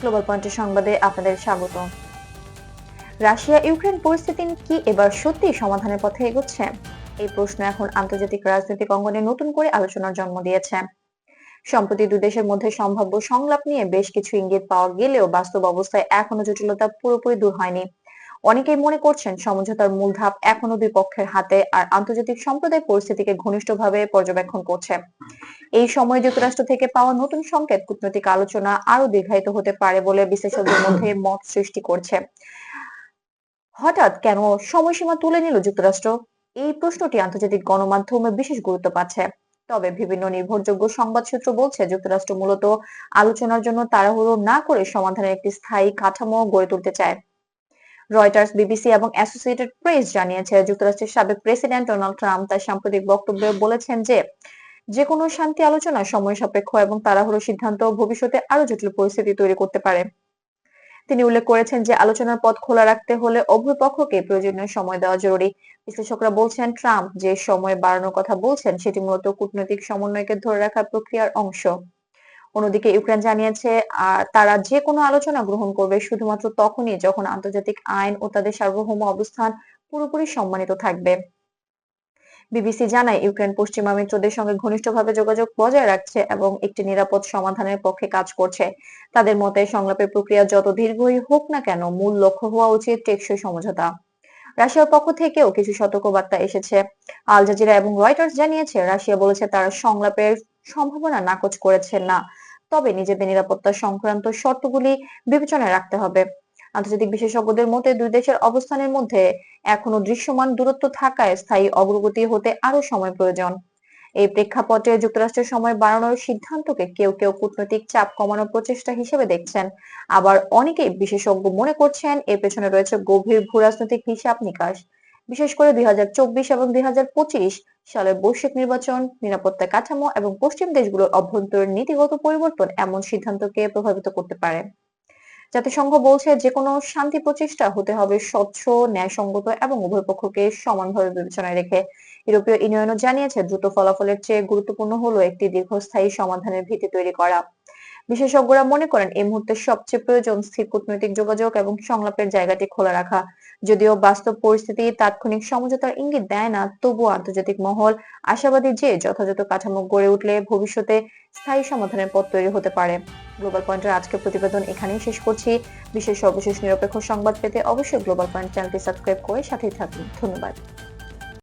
Global পয়েন্টের সংবাদে আপনাদের স্বাগত। রাশিয়া, ইউক্রেন পরিস্থিতি কি এবার সত্যি সমাধানের পথে এগোচ্ছে? এই প্রশ্ন এখন আন্তর্জাতিক রাজনৈতিক অঙ্গনে নতুন করে আলোচনার জন্ম দিয়েছে। সম্প্রতি দুই দেশের মধ্যে সম্ভাব্য সংলাপ নিয়ে বেশ কিছু ইঙ্গিত পাওয়া গেলেও বাস্তব অবস্থায় এখনও জটিলতা পুরোপুরি দূর হয়নি। অনেকেই মনে করছেন সমঝোতার মূল ধাপ এখনও দুই পক্ষের হাতে, আর আন্তর্জাতিক সম্প্রদায় পরিস্থিতিকে ঘনিষ্ঠভাবে পর্যবেক্ষণ করছে। এই সময় যুক্তরাষ্ট্র থেকে পাওয়া নতুন সংকেত কূটনৈতিক আলোচনা আরও দীর্ঘায়িত হতে পারে বলে বিশ্লেষকদের মধ্যে মত সৃষ্টি করছে। হঠাৎ কেন সময়সীমা তুলে নিল যুক্তরাষ্ট্র? এই প্রশ্নটি আন্তর্জাতিক গণমাধ্যমে বিশেষ গুরুত্ব পাচ্ছে। তবে বিভিন্ন নির্ভরযোগ্য সংবাদ সূত্র বলছে, যুক্তরাষ্ট্র মূলত আলোচনার জন্য তাড়াহুড়ো না করে সমাধানের একটি স্থায়ী কাঠামো গড়ে তুলতে চায়। রয়টার্স, বিবিসি এবং অ্যাসোসিয়েটেড প্রেস জানিয়েছে, যুক্তরাষ্ট্রের সাবেক প্রেসিডেন্ট ডোনাল্ড ট্রাম্প তার সাম্প্রতিক বক্তব্যে বলেছেন যে যে কোনো শান্তি আলোচনা সময় সাপেক্ষ এবং তাড়াহুড়ো সিদ্ধান্ত ভবিষ্যতে আরও জটিল পরিস্থিতি তৈরি করতে পারে। তিনি উল্লেখ করেছেন যে আলোচনার পথ খোলা রাখতে হলে উভয় পক্ষকে প্রয়োজনীয় সময় দেওয়া জরুরি। বিশ্লেষকরা বলছেন ট্রাম্প যে সময় বাড়ানোর কথা বলছেন সেটি মূলত কূটনৈতিক সমন্বয়কে ধরে রাখার প্রক্রিয়ার অংশ। অন্যদিকে ইউক্রেন জানিয়েছে আহ, তারা যে কোনো আলোচনা গ্রহণ করবে শুধুমাত্র তখনই যখন আন্তর্জাতিক আইন ও তাদের সার্বভৌম অবস্থান পুরোপুরি সম্মানিত থাকবে। বিবিসি জানায়, ইউক্রেন পশ্চিমা মিত্রদের সঙ্গে ঘনিষ্ঠভাবে যোগাযোগ বজায় রাখছে এবং একটি নিরাপদ সমাধানের পক্ষে কাজ করছে। তাদের মতে, সংলাপের প্রক্রিয়া যত দীর্ঘই হোক না কেন, মূল লক্ষ্য হওয়া উচিত টেকসই সমঝোতা। রাশিয়ার পক্ষ থেকেও কিছু সতর্কবার্তা এসেছে। আল জাজিরা এবং রয়টার্স জানিয়েছে, রাশিয়া বলেছে তারা সংলাপের সম্ভাবনা নাকচ করেছে না। তবে নিজেদের নিরাপত্তা সংক্রান্ত শর্তগুলি বিবেচনায় রাখতে হবে। আন্তর্জাতিক বিশেষজ্ঞদের মতে, দুই দেশের অবস্থানের মধ্যে এখনও দৃশ্যমান দূরত্ব থাকায় স্থায়ী অগ্রগতি হতে আরও সময় প্রয়োজন। এই প্রেক্ষাপটে যুক্তরাষ্ট্রের সময় বাড়ানোর সিদ্ধান্তকে কেউ কেউ কূটনৈতিক চাপ কমানোর প্রচেষ্টা হিসেবে দেখছেন। আবার অনেকেই বিশেষজ্ঞ মনে করছেন, এর পেছনে রয়েছে গভীর ভূরাজনৈতিক হিসাব নিকাশ। বিশেষ করে দুই হাজার চব্বিশ এবং দুই হাজার পঁচিশ সালের বৈশ্বিক নির্বাচন, নিরাপত্তা কাঠামো এবং পশ্চিম দেশগুলোর অভ্যন্তরীণ নীতিগত পরিবর্তন এমন সিদ্ধান্তকে প্রভাবিত করতে পারে। জাতিসংঘ বলছে যে কোনো শান্তি প্রচেষ্টা হতে হবে স্বচ্ছ, ন্যায়সঙ্গত এবং উভয় পক্ষকে সমানভাবে বিবেচনায় রেখে। ইউরোপীয় ইউনিয়নও জানিয়েছে দ্রুত ফলাফলের চেয়ে গুরুত্বপূর্ণ হলো একটি দীর্ঘস্থায়ী সমাধানের ভিত্তি তৈরি করা। বিশেষজ্ঞরা মনে করেন এই মুহূর্তে সবচেয়ে প্রয়োজন স্থির কূটনৈতিক যোগাযোগ এবং সংলাপের জায়গাটি খোলা রাখা। যদিও বাস্তব পরিস্থিতি তাৎক্ষণিক সমঝোতার ইঙ্গিত দেয় না তবুও আন্তর্জাতিক মহল আশাবাদী যে যথাযথ কাঠামো গড়ে উঠলে ভবিষ্যতে স্থায়ী সমাধানের পথ তৈরি হতে পারে। গ্লোবাল পয়েন্টের আজকের প্রতিবেদন এখানেই শেষ করছি। বিশেষ সর্বশেষ নিরপেক্ষ সংবাদ পেতে অবশ্যই গ্লোবাল পয়েন্ট চ্যানেলটি সাবস্ক্রাইব করে সাথেই থাকুন। ধন্যবাদ।